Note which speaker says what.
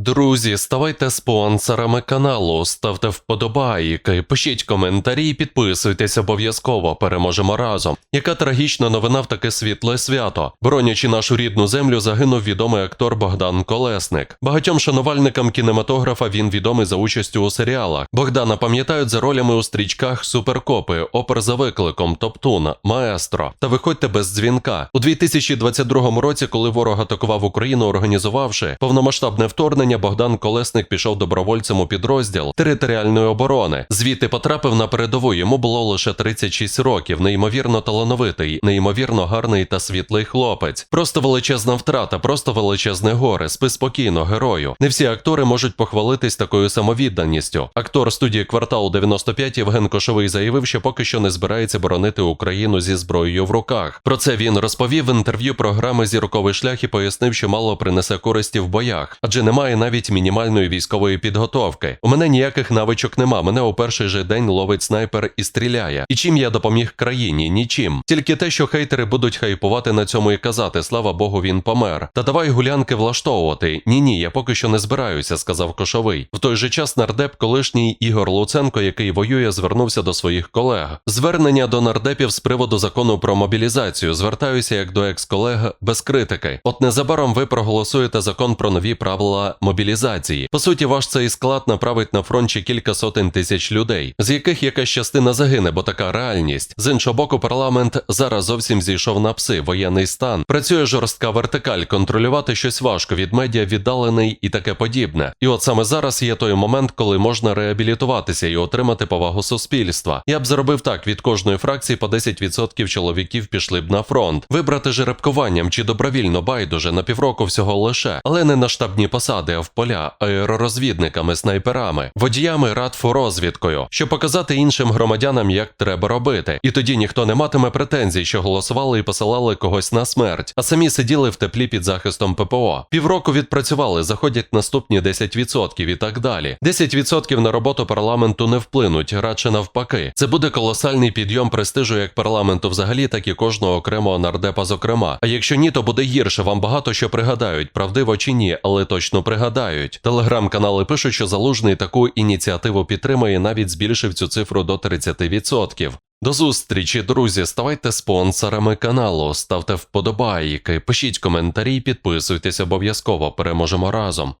Speaker 1: Друзі, ставайте спонсорами каналу, ставте вподобайки, пишіть коментарі, і підписуйтесь обов'язково. Переможемо разом. Яка трагічна новина в таке світле свято? Боронячи нашу рідну землю, загинув відомий актор Богдан Колесник. Багатьом шанувальникам кінематографа він відомий за участю у серіалах. Богдана пам'ятають за ролями у стрічках Суперкопи, Опер за викликом, Топтун, Маестро та виходьте без дзвінка. У 2022 році, коли ворог атакував Україну, організувавши повномасштабне вторгнення, Богдан Колесник пішов добровольцем у підрозділ територіальної оборони. Звідти потрапив на передову. Йому було лише 36 років. Неймовірно талановитий, неймовірно гарний та світлий хлопець. Просто величезна втрата, просто величезне горе. Спи спокійно, герою. Не всі актори можуть похвалитись такою самовідданістю. Актор студії кварталу 95 Євген Кошовий заявив, що поки що не збирається боронити Україну зі зброєю в руках. Про це він розповів в інтерв'ю програми Зірковий шлях і пояснив, що мало принесе користі в боях, адже немає навіть мінімальної військової підготовки. У мене ніяких навичок нема. Мене у перший же день ловить снайпер і стріляє. І чим я допоміг країні? Нічим. Тільки те, що хейтери будуть хайпувати на цьому і казати, слава Богу, він помер. Та давай гулянки влаштовувати. Ні, ні, я поки що не збираюся, сказав Кошовий. В той же час нардеп, колишній Ігор Луценко, який воює, звернувся до своїх колег. Звернення до нардепів з приводу закону про мобілізацію. Звертаюся як до екс-колег без критики. От незабаром ви проголосуєте закон про нові правила мобілізації. По суті, ваш цей склад направить на фронт ще кілька сотень тисяч людей, з яких якась частина загине, бо така реальність. З іншого боку, парламент зараз зовсім зійшов на пси, воєнний стан. Працює жорстка вертикаль, контролювати щось важко від медіа віддалений і таке подібне. І от саме зараз є той момент, коли можна реабілітуватися і отримати повагу суспільства. Я б зробив так: від кожної фракції по 10% чоловіків пішли б на фронт. Вибрати жеребкуванням чи добровільно байдуже на півроку всього лише, але не на штабні посади, в поля аеророзвідниками, снайперами, водіями радфорозвідкою, щоб показати іншим громадянам, як треба робити. І тоді ніхто не матиме претензій, що голосували і посилали когось на смерть, а самі сиділи в теплі під захистом ППО. Півроку відпрацювали, заходять наступні 10% і так далі. 10% на роботу парламенту не вплинуть, радше навпаки. Це буде колосальний підйом престижу як парламенту взагалі, так і кожного окремого нардепа зокрема. А якщо ні, то буде гірше. Вам багато що пригадають, правдиво чи ні, але точно пригадають. Телеграм-канали пишуть, що залужний таку ініціативу підтримує, навіть збільшив цю цифру до 30%. До зустрічі, друзі. Ставайте спонсорами каналу, ставте вподобайки, пишіть коментарі, підписуйтесь обов'язково. Переможемо разом.